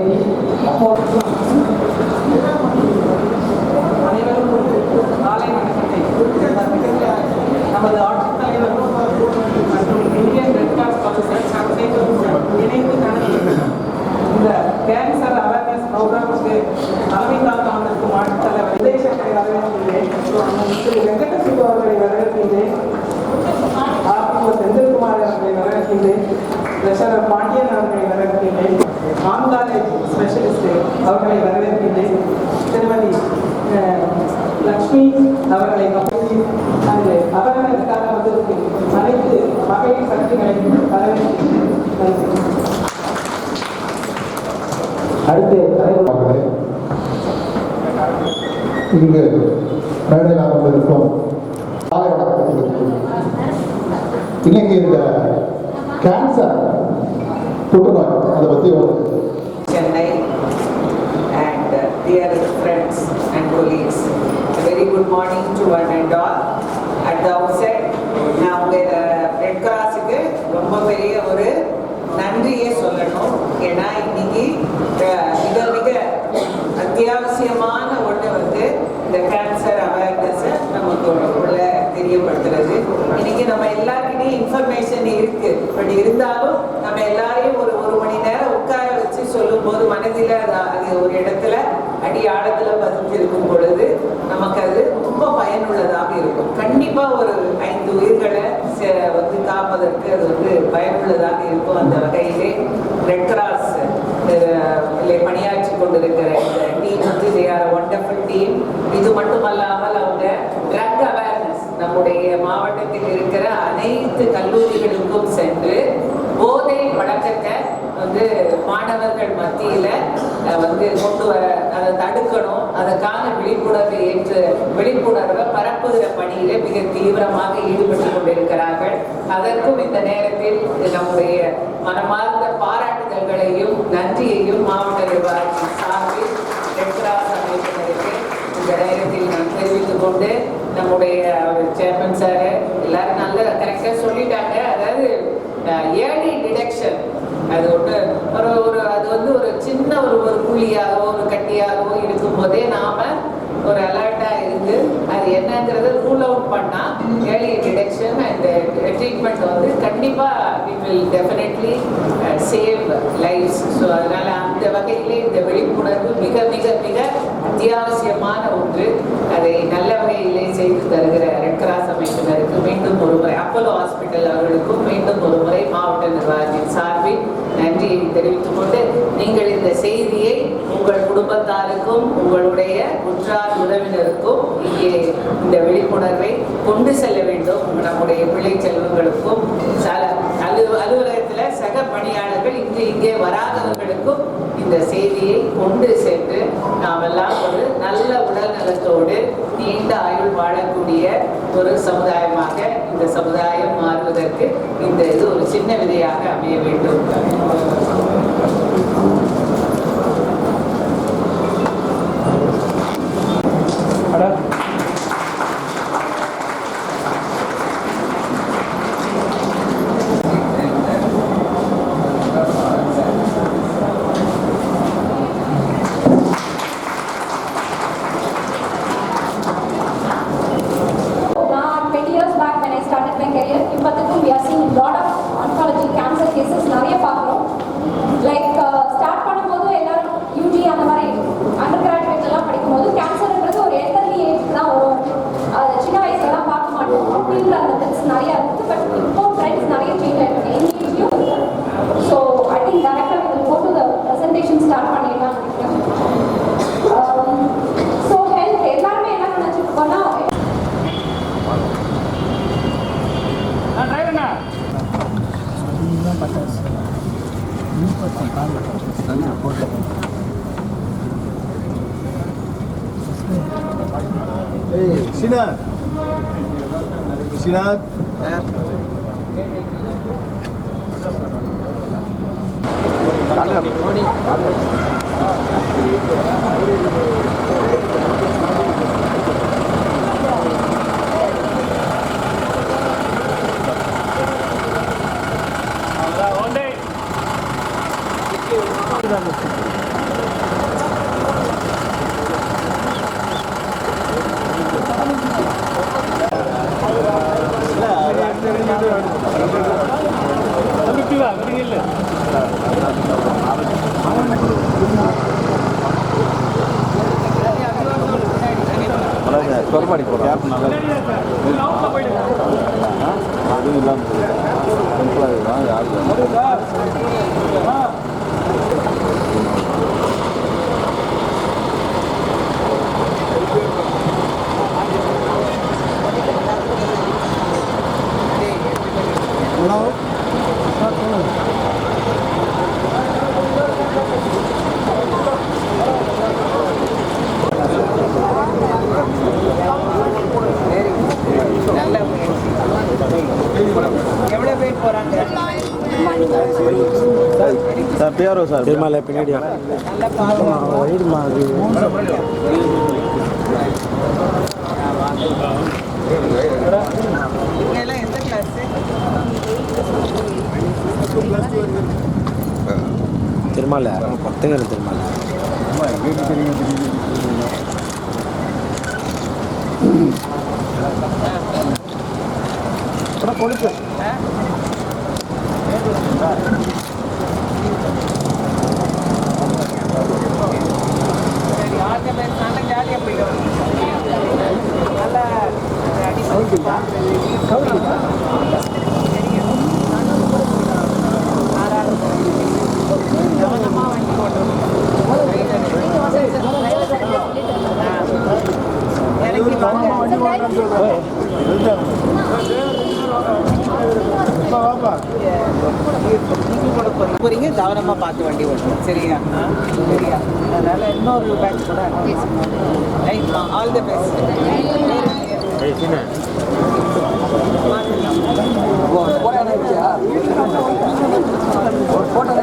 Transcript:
தேதி அப்போ அனைவருக்கும் காலை வணக்கத்தை நமது ஆட்சித்தலைவர் மற்றும் Indian red cross council Chandrasekhar இணைந்து நடத்தி இந்த கேன்சர் அவேர்னஸ் ப்ரோக்ராமுக்கு தலைமை தாங்க வந்திருக்கும் ஆட்சித்தலைவர் விஜயசங்கரை வரவேற்கின்றேன் திரு வெங்கட சிவு அவர்களை வரவேற்கின்றேன் ஆர்டிஓ செந்தில்குமார் அவர்களை வரவேற்கின்றேன் ட்ரெஷரர் பாண்டியன் அவர்களை வரவேற்கின்றேன் ஆன் ஸ்பெஷலிஸ்ட் அவர்களை வரவேற்கின்றேன். திருமதி லக்ஷ்மி அவர்களை கப்பலில் அந்த அவேர்னஸ்க்காக வந்திருக்கும் அனைத்து மகளிர் சக்திகளை வரவேற்கின்றேன். அடுத்து தலைவர் இங்கு மேடையில் அமர்ந்திருக்கும் இன்னைக்கு இந்த கேன்சர் புற்றுநோய் அதை பற்றி Chennai and dear friends and colleagues very good morning to one and all at the outside நான் உங்கள் ரெட் கிராஸுக்கு ரொம்ப பெரிய ஒரு நன்றியே சொல்லணும் ஏன்னா இன்னைக்கு அஹ், மிக மிக அத்தியாவசியமான ஒன்று வந்து இந்த கேன்சர் அவேர்னஸை நமக்கு உள்ள தெரியப்படுத்துறது இன்னைக்கு நம்ம எல்லாருக்கிட்டையும் இன்ஃபர்மேஷன் இருக்கு பட் இருந்தாலும் நம்ம எல்லாரையும் ஒரு ஒரு மணி நேரம் உட்கார வச்சு சொல்லும்போது மனதில் அது ஒரு இடத்துல அடி ஆழத்துல பதிஞ்சிருக்கும் பொழுது நமக்கு அது ரொம்ப பயனுள்ளதாக இருக்கும். கண்டிப்பா ஒரு ஐந்து உயிர்களை வந்து காப்பதற்கு அது வந்து பயனுள்ளதாக இருக்கும் அந்த வகையிலே ரெட் கிராஸ் வந்து கொண்டு வர அதை தடுக்கணும். அதற்கான விழிப்புணர்வு ஏற்று விழிப்புணர்வை பரப்புகிற பணியில மிக தீவிரமாக ஈடுபட்டு கொண்டிருக்கிறார்கள். அதற்கும் இந்த நேரத்தில் நம்முடைய மனமார்ந்த பாராட்டுதல்களையும் நன்றியையும் மாவட்ட நிர்வாகத்தின் சார்பில் ரெட்ராஸ் அமைப்பினருக்கு இந்த நேரத்தில் நான் தெரிவித்துக் கொண்டு நம்முடைய சேர்மன் சார் எல்லாரும் நல்ல கரெக்டாக சொல்லிட்டாங்க. அதாவது ஏர்லி டிடெக்ஷன் அது ஒன்று ஒரு ஒரு சின்ன ஒரு ஒரு புள்ளியாகவோ ஒரு கட்டியாகவோ இருக்கும் போதே நாம ஒரு அலர்ட்டா இருந்து அது என்னங்கிறத ரூல் அவுட் பண்ணா ஏர்லி டிடெக்ஷன் அண்ட் ட்ரீட்மெண்ட் வந்து கண்டிப்பாக it will definitely save lives so அதனால அந்த வகையிலே இந்த விழிப்புணர்வு மிக மிக மிக அத்தியாவசியமான ஒன்று. அதை நல்ல வகையிலே செய்து தருகிற ரெட் கிராஸ் அமைப்பினருக்கு. அப்போலோ ஹாஸ்பிட்டல் அவர்களுக்கும் மீண்டும் ஒரு முறை மாவட்ட நிர்வாகத்தின் சார்பில் நன்றியை தெரிவித்துக் கொண்டு நீங்கள் இந்த செய்தியை உங்கள் குடும்பத்தாருக்கும் உங்களுடைய உற்றார் உறவினருக்கும் இங்கே இந்த விழிப்புணர்வை கொண்டு செல்ல வேண்டும். நம்முடைய பிள்ளை செல்வங்களுக்கும். அலு அலுவலகத்தில் சக பணியாளர்கள் இன்று இங்கே வராதவர்கள் இந்த செய்தியை கொண்டு சென்று நாம் எல்லாம் ஒரு நல்ல உடல் நலத்தோடு நீண்ட ஆயுள் வாழக்கூடிய ஒரு சமுதாயமாக இந்த சமுதாயம் மாறுவதற்கு இந்த இது ஒரு சின்ன விதையாக அமைய வேண்டும். Eh, Sinat. Sinat. Dalam. Dalam. தொடர்பாடி போகிறோம் அதுவும் இல்லாமல் சிம்பிளாக இதுதான் யாருக்கு சார் பிஆர்ஓ சார்? திருமலை பின்னாடியா எந்த கிளாஸ் திருமலை பத்துங்க திருமலை. சரி ஆர்க பேர் நல்லா ஜாலியாக போயிடும் நல்லா அடிச்சு கவனமாக வண்டி ஓட்டணும் இறங்கி வாங்க போறீங்க கவனமா பார்த்து வண்டி ஓட்டணும் சரியா? சரியா? அதனால் இன்னொரு பேட்ச் கூட ரைட்மா ஆல் தி பெஸ்ட் போட்டோ